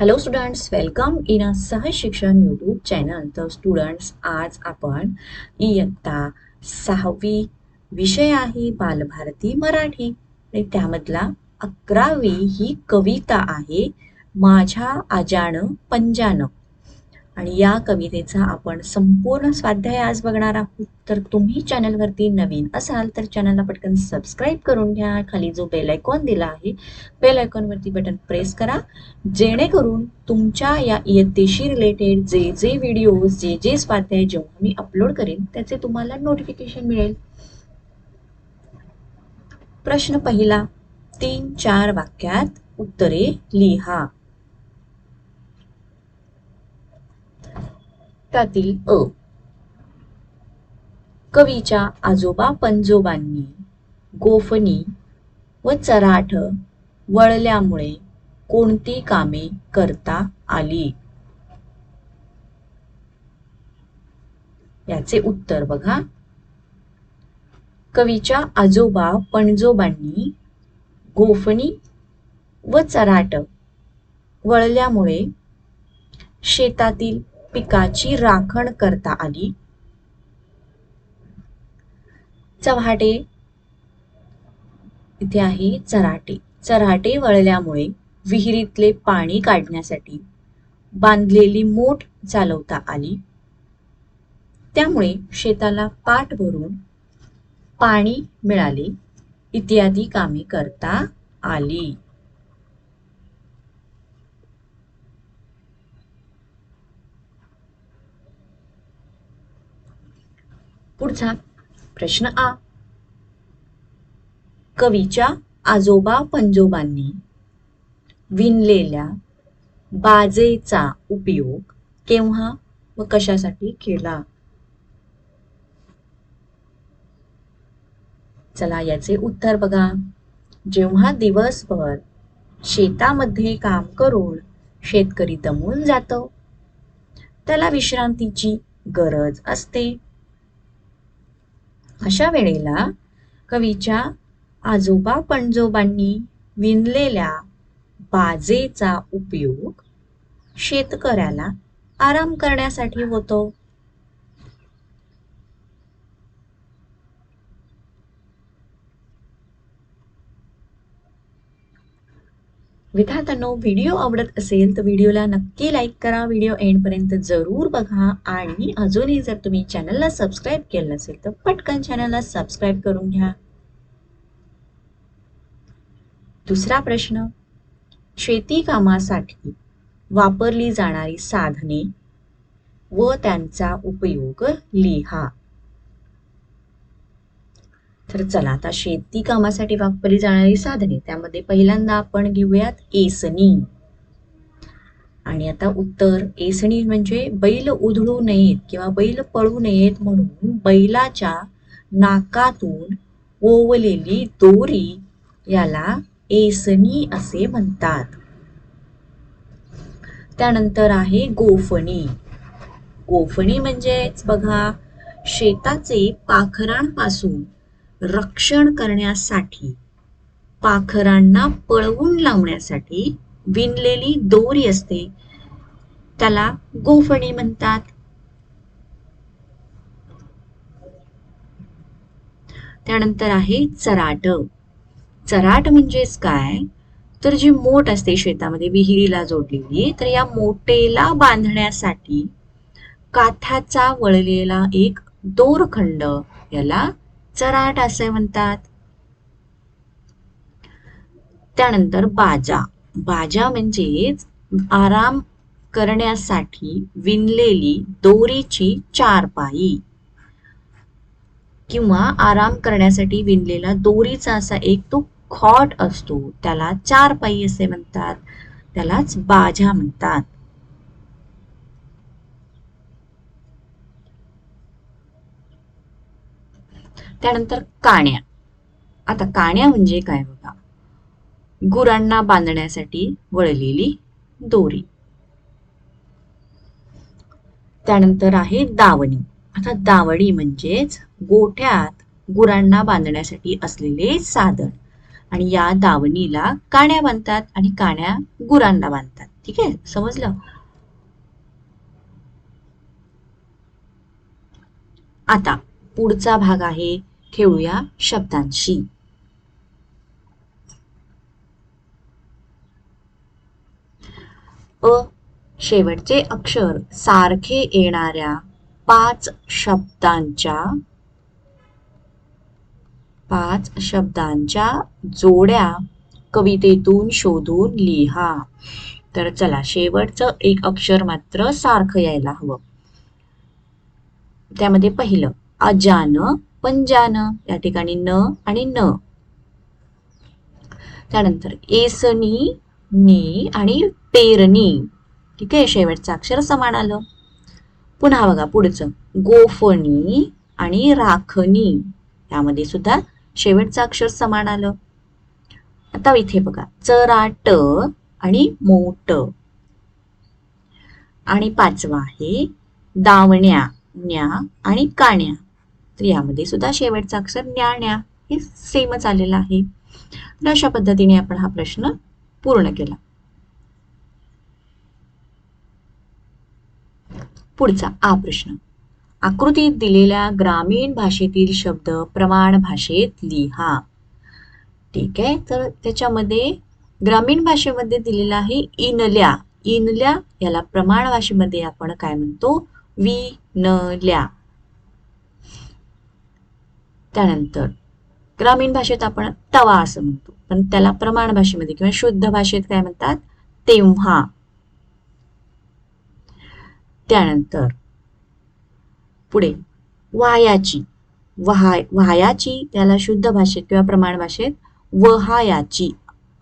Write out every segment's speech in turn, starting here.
Hello students welcome in a Sahaj Shikshan YouTube channel तर students आज आपण इयत्ता सहावी विषय आहे बालभारती मराठी. आणि त्यामधला अकरावी ही कविता आहे माझ्या आजानं पंजानं. आणि या कवितेचा आपण संपूर्ण स्वाध्याय आज बघणार आहोत. तर तुम्ही चॅनलवरती नवीन असाल तर चॅनलला पटकन सबस्क्राईब करून घ्या. खाली जो बेल आयकॉन दिला आहे बेल आयकॉनवरती बटन प्रेस करा. जेणेकरून तुमच्या या इयत्तेशी रिलेटेड जे जे व्हिडिओज जे जे स्वाध्याय जेव्हा मी अपलोड करेन त्याचे तुम्हाला नोटिफिकेशन मिळेल. प्रश्न पहिला तीन चार वाक्यात उत्तरे लिहा. त्यातील अ. कवीच्या आजोबा पंजोबांनी गोफणी व चराठ वळल्यामुळे कोणती कामे करता आली? याचे उत्तर बघा. कवीच्या आजोबा पणजोबांनी गोफणी व चराट वळल्यामुळे शेतातील पिकाची राखण करता आली. चव्हाटे. इथे आहे चराटे. चराटे वळल्यामुळे विहिरीतले पाणी काढण्यासाठी बांधलेली मोठ चालवता आली. त्यामुळे शेताला पाठ भरून पाणी मिळाले. इत्यादी कामे करता आली. पुढचा प्रश्न आ. कवीच्या आजोबा पंजोबांनी विणलेल्या बाजेचा उपयोग केव्हा व कशासाठी केला? चला याचे उत्तर बघा. जेव्हा दिवसभर शेतामध्ये काम करून शेतकरी दमून जातो त्याला विश्रांतीची गरज असते. अशा वेळेला कवीच्या आजोबा पणजोबांनी विणलेल्या बाजेचा उपयोग शेतकऱ्याला आराम करण्यासाठी होतो. विद्यार्थ्यांनो व्हिडिओ आवडत असेल तर व्हिडिओला नक्की लाईक करा. व्हिडिओ एंडपर्यंत जरूर बघा. आणि अजूनही जर तुम्ही चॅनलला सबस्क्राईब केलं नसेल तर पटकन चॅनलला सबस्क्राईब करून घ्या. दुसरा प्रश्न. शेती कामासाठी वापरली जाणारी साधने व त्यांचा उपयोग लिहा. तर चला आता शेती कामासाठी वापरली जाणारी साधने त्यामध्ये पहिल्यांदा आपण घेऊयात एसणी. आणि आता उत्तर एसणी म्हणजे बैल उधळू नयेत किंवा बैल पळू नयेत म्हणून बैलाच्या नाकातून ओवलेली दोरी याला एसणी असे म्हणतात. त्यानंतर आहे गोफणी. गोफणी म्हणजेच बघा शेताचे पाखरांपासून रक्षण करण्यासाठी पाखरांना पळवून लावण्यासाठी विणलेली दोरी असते. त्याला गोफणी म्हणतात. त्यानंतर आहे चराट. चराट म्हणजेच काय? तर जी मोट असते शेतामध्ये विहिरीला जोडलेली तर या मोटेला बांधण्यासाठी काठाचा वळलेला एक दोरखंड याला चराट असे म्हणतात. त्यानंतर बाजा. बाजा म्हणजेच आराम करण्यासाठी विणलेली दोरीची चारपाई किंवा आराम करण्यासाठी विणलेला दोरीचा असा एक तो खॉट असतो. त्याला चारपाई असे म्हणतात. त्यालाच बाजा म्हणतात. त्यानंतर काण्या. आता काण्या म्हणजे काय बघा? गुरांना बांधण्यासाठी वळलेली दोरी. त्यानंतर आहे दावणी. आता दावणी म्हणजेच गोठ्यात गुरांना बांधण्यासाठी असलेले साधन. आणि या दावणीला काण्या बांधतात आणि काण्या गुरांना बांधतात. ठीक आहे? समजलं? आता पुढचा भाग आहे खेळूया शब्दांशी. अ शेवटचे अक्षर सारखे येणाऱ्या पाच शब्दांच्या पाच शब्दांच्या जोड्या कवितेतून शोधून लिहा. तर चला शेवटचं एक अक्षर मात्र सारखं यायला हवं. त्यामध्ये पहिलं अजान पंजान या ठिकाणी न आणि न. त्यानंतर एसनी नी आणि पेरणी ठीक आहे शेवटचं अक्षर समान आलं. पुन्हा बघा पुढचं. गोफणी आणि राखणी यामध्ये सुद्धा शेवटचं अक्षर समान आलं. आता इथे बघा. चराट आणि मोट. आणि पाचवा आहे दावण्या न्या आणि काण्या. तर यामध्ये सुद्धा शेवटचा अक्षर न्याण्या हे सेमच आलेलं आहे. तर अशा पद्धतीने आपण हा प्रश्न पूर्ण केला. पुढचा आ प्रश्न. आकृतीत दिलेल्या ग्रामीण भाषेतील शब्द प्रमाण भाषेत लिहा. ठीक आहे तर त्याच्यामध्ये ग्रामीण भाषेमध्ये दिलेला आहे इनल्या. इनल्या याला प्रमाण भाषेमध्ये आपण काय म्हणतो? विनल्या. त्यानंतर ग्रामीण भाषेत आपण तवा असं म्हणतो. पण त्याला प्रमाण भाषेमध्ये किंवा शुद्ध भाषेत काय म्हणतात? तेव्हा. त्यानंतर पुढे वायाची. वहाय वायाची त्याला शुद्ध भाषेत किंवा प्रमाण भाषेत वहायाची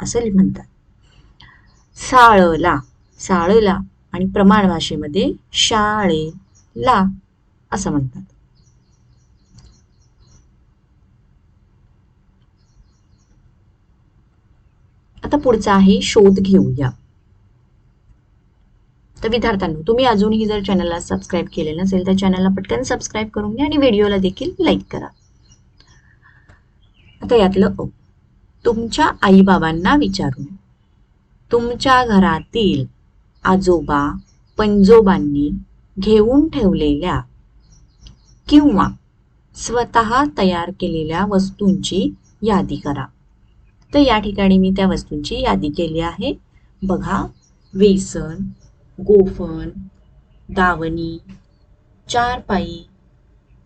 असं म्हणतात. साळला. साळला आणि प्रमाण भाषेमध्ये शाळेला असं म्हणतात. आता पुढचा आहे शोध घेऊया. तर विद्यार्थ्यांनो तुम्ही अजूनही जर चॅनलला सबस्क्राईब केले नसेल तर चॅनलला पटकन सबस्क्राईब करून घ्या आणि व्हिडिओला देखील लाईक करा. आता यातलं अ तुमच्या आईबाबांना विचारून तुमच्या घरातील आजोबा पंजोबांनी घेऊन ठेवलेल्या किंवा स्वतः तयार केलेल्या वस्तूंची यादी करा. तर या ठिकाणी मी त्या वस्तूंची यादी केली आहे. बघा वेसन गोफण दावणी चारपाई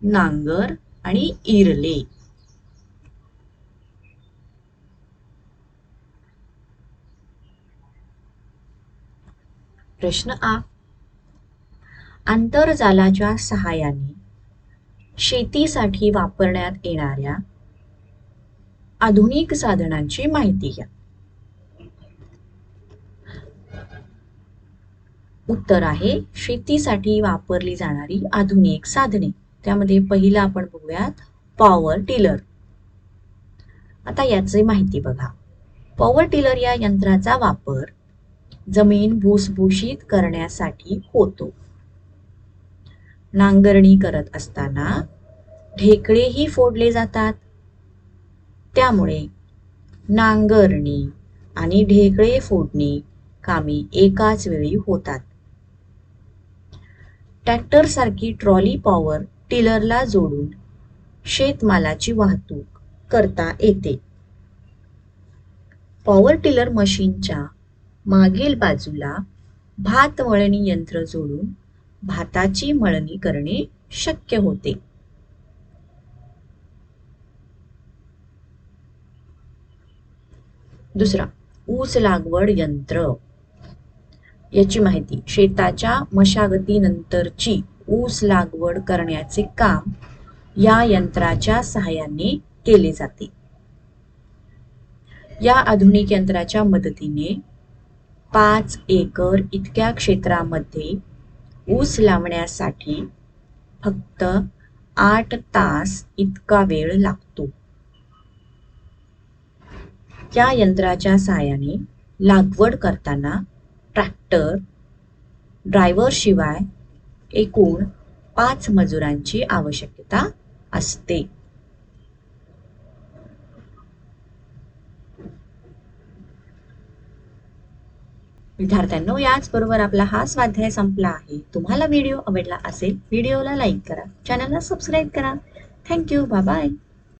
नांगर आणि इरले. प्रश्न आ. आंतरजालाच्या सहाय्याने शेतीसाठी वापरण्यात येणाऱ्या आधुनिक साधनांची माहिती घ्या. उत्तर आहे शेतीसाठी वापरली जाणारी आधुनिक साधने. त्यामध्ये पहिलं आपण बघूयात पॉवर टिलर आता याचे माहिती बघा. पॉवर टिलर या यंत्राचा वापर जमीन भुसभुशीत करण्यासाठी होतो. नांगरणी करत असताना ढेकळेही फोडले जातात. त्यामुळे नांगरणी आणि ढेकळे फोडणी कामे एकाच वेळी होतात. ट्रॅक्टरसारखी ट्रॉली पॉवर टिलरला जोडून शेतमालाची वाहतूक करता येते. पॉवर टिलर मशीनच्या मागील बाजूला भात मळणी यंत्र जोडून भाताची मळणी करणे शक्य होते. दुसरा ऊस लागवड यंत्र. याची माहिती शेताच्या मशागतीनंतरची ऊस लागवड करण्याचे काम या यंत्राच्या सहाय्याने केले जाते. या आधुनिक यंत्राच्या मदतीने पाच एकर इतक्या क्षेत्रामध्ये ऊस लावण्यासाठी फक्त आठ तास इतका वेळ लागतो. त्या यंत्राच्या साहाय्याने लागवड करताना ट्रॅक्टर ड्रायव्हर शिवाय एकूण पाच मजुरांची आवश्यकता असते. विद्यार्थ्यांनो याचबरोबर आपला हा स्वाध्याय संपला आहे. तुम्हाला व्हिडिओ आवडला असेल व्हिडिओला लाईक करा चॅनलला सबस्क्राईब करा. Thank you bye